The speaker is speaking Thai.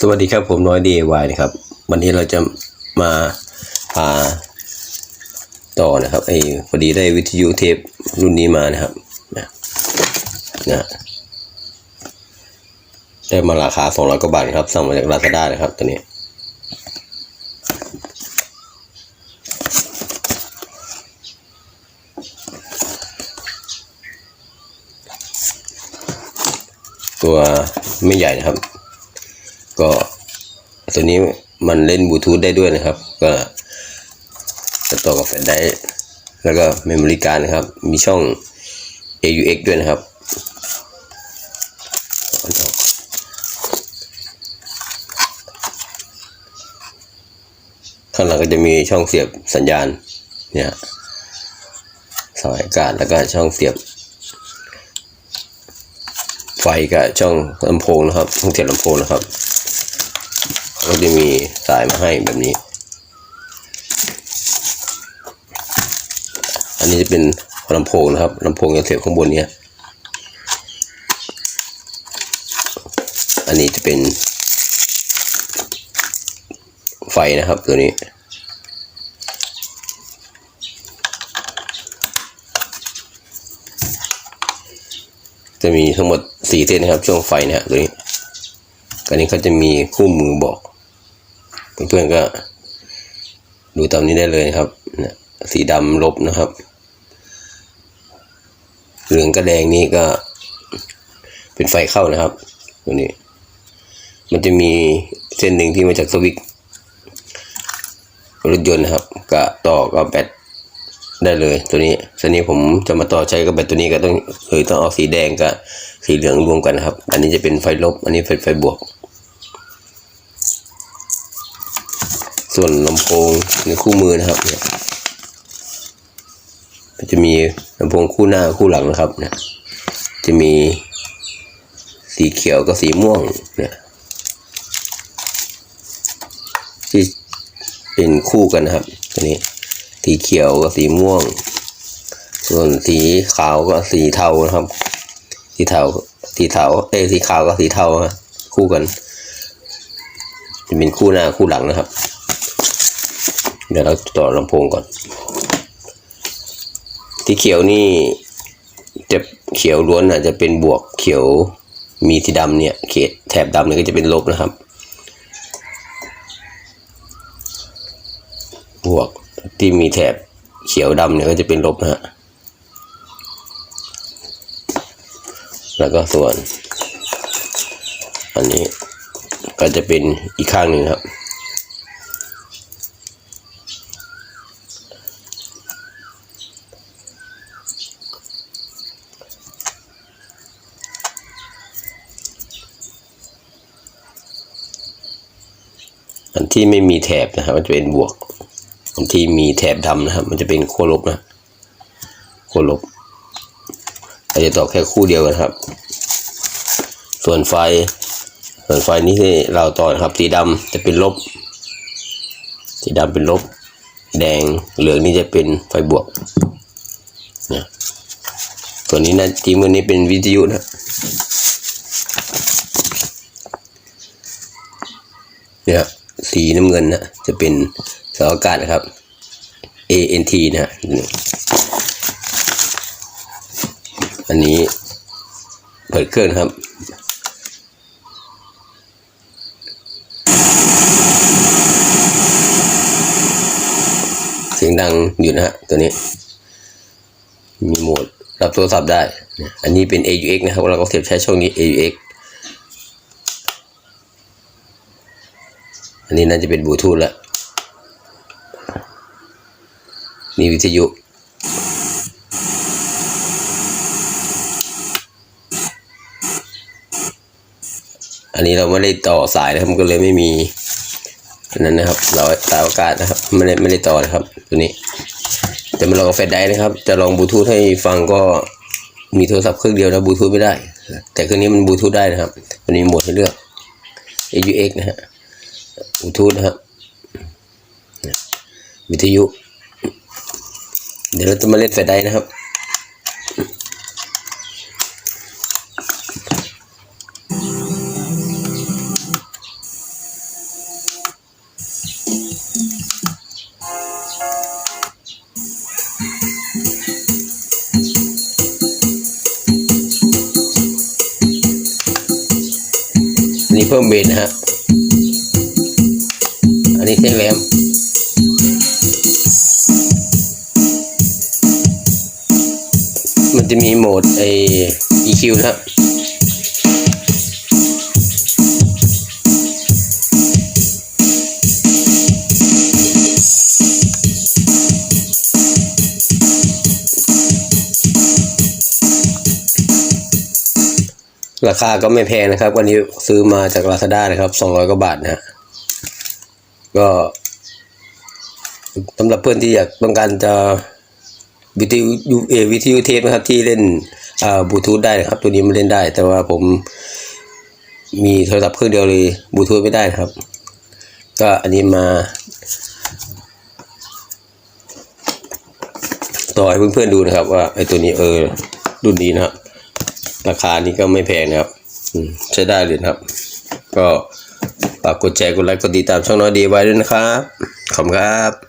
สวัสดีครับผมน้อย DIY นะครับ วันนี้เราจะมาพาต่อนะครับไอ้พอดีได้วิทยุเทปรุ่นนี้มานะครับนะนะได้มาราคา200กว่าบาทครับสั่งมาจากลาซาด้านะครับตัวนี้ ตัวไม่ใหญ่นะครับ ตัวนี้มันเล่นบลูทูธได้ด้วยนะครับ ก็จะต่อกับแฟลชได้แล้วก็เมมโมรี่การดนะครับ มีช่อง AUX ด้วยนะครับข้างหลังก็จะมีช่องเสียบสัญญาณเนี่ยสายอากาศแล้วก็ช่องเสียบ ไฟกับช่องลำโพงนะครับช่องเสียบลำโพงนะครับ ก็จะมีสายมาให้แบบนี้ อันนี้จะเป็นลำโพงนะครับลำโพงจะเสียบข้างบนเนี้ยอันนี้จะเป็นไฟนะครับตัวนี้ จะมีทั้งหมดสี่เส้นนะครับ ช่วงไฟนะฮะตัวนี้อันนี้เขาจะมีคู่มือบอก เพื่อนๆก็ ดูตามนี้ได้เลยครับสีดำลบนะครับ เหลืองกระแดงนี่ก็ เป็นไฟเข้านะครับตัวนี้ มันจะมีเส้นหนึ่งที่มาจากสวิตรถยนต์นะครับก็ต่อกับแบตได้เลยตัวนี้ตัวนี้ผมจะมาต่อใช้กับแบตตัวนี้ก็ต้องคือต้องเอาสีแดงกับสีเหลืองรวมกันนะครับ อันนี้จะเป็นไฟลบ อันนี้ไฟไฟบวก ส่วนลำโพงในคู่มือนะครับเนี่ยจะมีลำโพงคู่หน้าคู่หลังนะครับเนี่ยจะมีสีเขียวกับสีม่วงเนี่ยที่เป็นคู่กันนะครับตัวนี้สีเขียวกับสีม่วง ส่วนสีขาวก็สีเทานะครับ สีเทาสีเทาเอสีขาวกับสีเทาคู่กัน จะเป็นคู่หน้าคู่หลังนะครับ เดี๋ยวเราต่อลำโพงก่อนสีเขียวนี่จะเขียวล้วนอาจจะเป็นบวกเขียวมีสีดำเนี่ยเขตแถบดำเนี่ยก็จะเป็นลบนะครับ บวกที่มีแถบเขียวดำเนี่ยก็จะเป็นลบนะฮะแล้วก็ส่วน อันนี้ก็จะเป็นอีกข้างหนึ่งครับ อันที่ไม่มีแถบนะครับ มันจะเป็นบวก อันที่มีแถบดำนะครับ มันจะเป็นขั้วลบนะขั้วลบเราจะต่อแค่คู่เดียวกันครับ ส่วนไฟ ส่วนไฟนี้ที่เราต่อนะครับ สีดำจะเป็นลบ สีดำเป็นลบ แดงเหลืองนี่จะเป็นไฟบวกนะส่วนนี้นะทีมือนี้เป็นวิทยุนะเนี่ย สีน้ำเงินนะจะเป็นสาอากาศนะครับ ANT นะฮะอันนี้เปิดเครื่องครับเสียงดังอยู่นะฮะตัวนี้ มีโหมดรับโทรศัพท์ได้ อันนี้เป็น AUX นะครับ เราก็เสียบใช้ช่องนี้ AUX อันนี้น่าจะเป็นบลูทูธแล้วมีวิทยุ อันนี้เราไม่ได้ต่อสายนะครับมันก็เลยไม่มีอันนั้นนะครับ เราตาอากาศนะครับไม่ได้ไม่ได้ต่อนะครับ ตัวนี้จะมาลองกับแฟลชไดร์นะครับ จะลองบลูทูธให้ฟังก็มีโทรศัพท์เครื่องเดียวนะบลูทูธไม่ได้ แต่เครื่องนี้มันบลูทูธได้นะครับมันมีโหมดให้เลือก AUX นะฮะ อุทูนะครับ วิทยุ เดี๋ยวเราจะมาเล่นแฟดได้นะครับนี่เพิ่มเบนนะฮะ นนี้เสียงแหลมมันจะมีโหมดไอ EQ นะครับราคาก็ไม่แพงนะครับ วันนี้ซื้อมาจาก Lazada นะครับ 200 กว่าบาทนะฮะ ก็สำหรับเพื่อนที่อยากต้องการจะวิทยุเอวิทยุเทปนะครับที่เล่นอ่าบลูทูธได้นะครับ ตัวนี้มันเล่นได้ แต่ว่าผมมีโทรศัพท์เครื่องเดียวเลยบลูทูธไม่ได้ครับ ก็อันนี้มา ต่อให้เพื่อนๆดูนะครับ ว่าไอ้ตัวนี้เออรุ่นนี้นะครับ ราคานี้ก็ไม่แพงนะครับใช้ได้เลยนะครับ ก็ ฝากกดแชร์กดไลค์กดติดตามช่องน้อยดีไว้ด้วยนะครับ ขอบคุณครับ